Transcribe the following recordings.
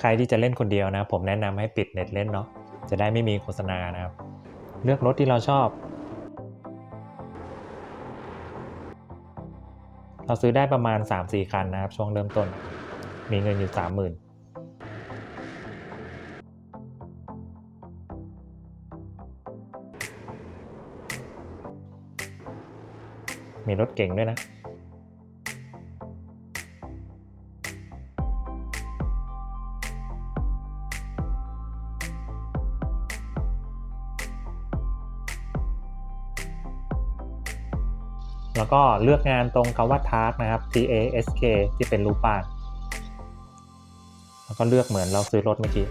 ใครที่จะเล่นคนเดียวนะ ผมแนะนำให้ปิดเน็ตเล่นเนาะจะได้ไม่มีโฆษณานะครับ เลือกรถที่เราชอบ เราซื้อได้ประมาณ 3-4 คันนะครับ ช่วงเริ่มต้น มีเงินอยู่ 30,000มีรถเก่งด้วยนะ แล้วก็เลือกงานตรงคำว่า task นะครับ T A S K ที่เป็นรูปบ้านแล้วก็เลือกเหมือนเราซื้อรถเมื่อกี้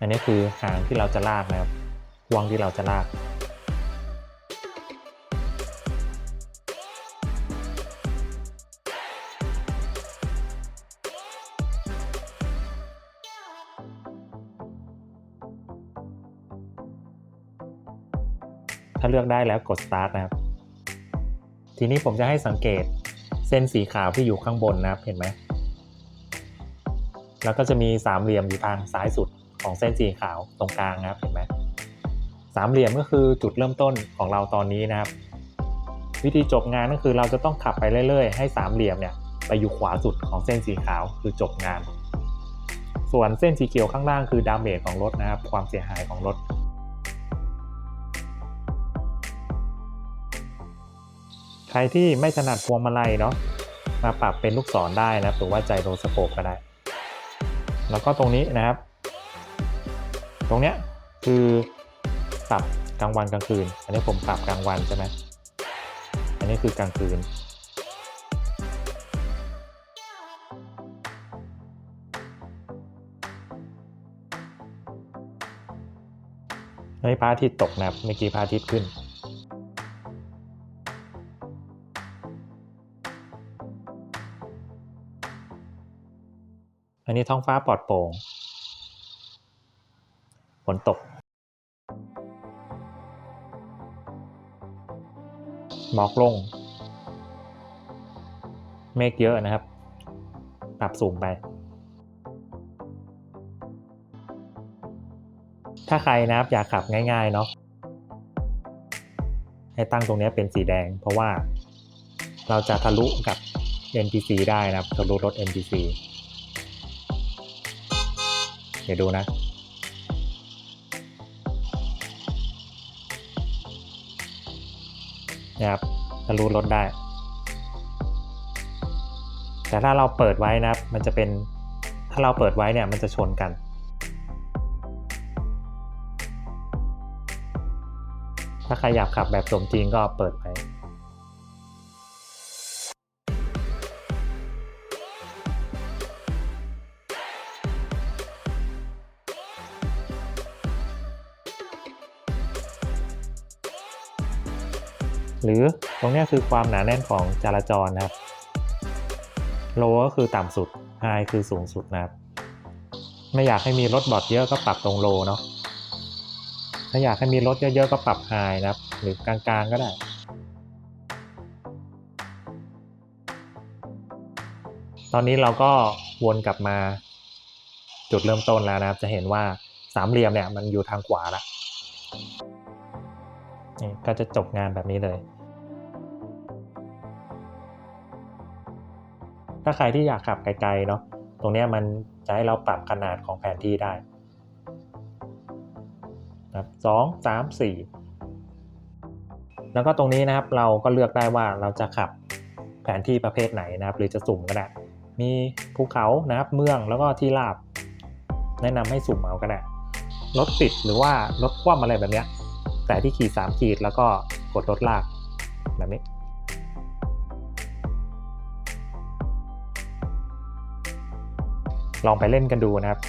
อันนี้คือหางที่เราจะลากนะครับวงที่เราจะลาก ถ้าเลือกได้แล้วกด start นะครับ ทีนี้ผมจะให้สังเกตเส้นสีขาวที่อยู่ข้างบนนะครับ เห็นไหม แล้วก็จะมีสามเหลี่ยมอยู่ทางซ้ายสุดของเส้นสีขาวตรงกลางนะครับ เห็นไหมสามเหลี่ยมก็คือจุดเริ่มต้นของเราตอนนี้นะครับ วิธีจบงานก็คือเราจะต้องขับไปเรื่อยๆ ให้สามเหลี่ยมเนี่ยไปอยู่ขวาสุดของเส้นสีขาวคือจบงาน ส่วนเส้นสีเขียวข้างล่างคือดาเมจของรถนะครับ ความเสียหายของรถ ใครที่ไม่ถนัดพวงมาลัยเนาะมาปรับเป็นลูกศรได้นะหรือว่าใจโรสโคปก็ได้ แล้วก็ตรงนี้นะครับ ตรงเนี้ยคือปรับกลางวันกลางคืน อันนี้ผมปรับกลางวันใช่ไหมอันนี้คือกลางคืนเฮ้พระอาทิตย์ตกนะครับเมื่อกี้พระอาทิตย์ขึ้น อันนี้ท้องฟ้าปลอดโปร่งฝนตก หมอกลง เมฆเยอะนะครับ ปรับสูงไป ถ้าใครนะครับอยากขับง่ายๆเนาะให้ตั้งตรงนี้เป็นสีแดง เพราะว่าเราจะทะลุกับ NPC ได้นะครับ ทะลุรถ NPC ดี๋ยวดูนะ นะครับทะลุรถได้ แต่ถ้าเราเปิดไว้นะครับ มันจะเป็นถ้าเราเปิดไว้เนี่ยมันจะชนกันถ้าใครอยากขับแบบสมจริงก็เปิดไว้ หรือตรงนี้คือความหนาแน่นของจราจรนะครับโลก็คือต่ำสุดไฮคือสูงสุดนะครับ ไม่อยากให้มีรถบอดเยอะก็ปรับตรงโลเนาะถ้าอยากให้มีรถเยอะๆก็ปรับไฮนะครับ หรือกลางๆก็ได้ตอนนี้เราก็วนกลับมาจุดเริ่มต้นแล้วนะครับ จะเห็นว่าสามเหลี่ยมเนี่ยมันอยู่ทางขวาละ นี่ก็จะจบงานแบบนี้เลย ถ้าใครที่อยากขับไกลๆเนาะตรงนี้มันจะให้เราปรับขนาดของแผนที่ได้นะครับสองสามสี่แล้วก็ตรงนี้นะครับเราก็เลือกได้ว่าเราจะขับแผนที่ประเภทไหนนะครับ หรือจะสุ่มก็ได้ มีภูเขานะครับเมืองแล้วก็ที่ราบ แนะนำให้สุ่มเอาก็ได้รถติดหรือว่ารถคว่ำอะไรแบบเนี้ย แต่ที่ขีดสามขีดแล้วก็กดรถลากแบบนี้ลองไปเล่นกันดูนะครับ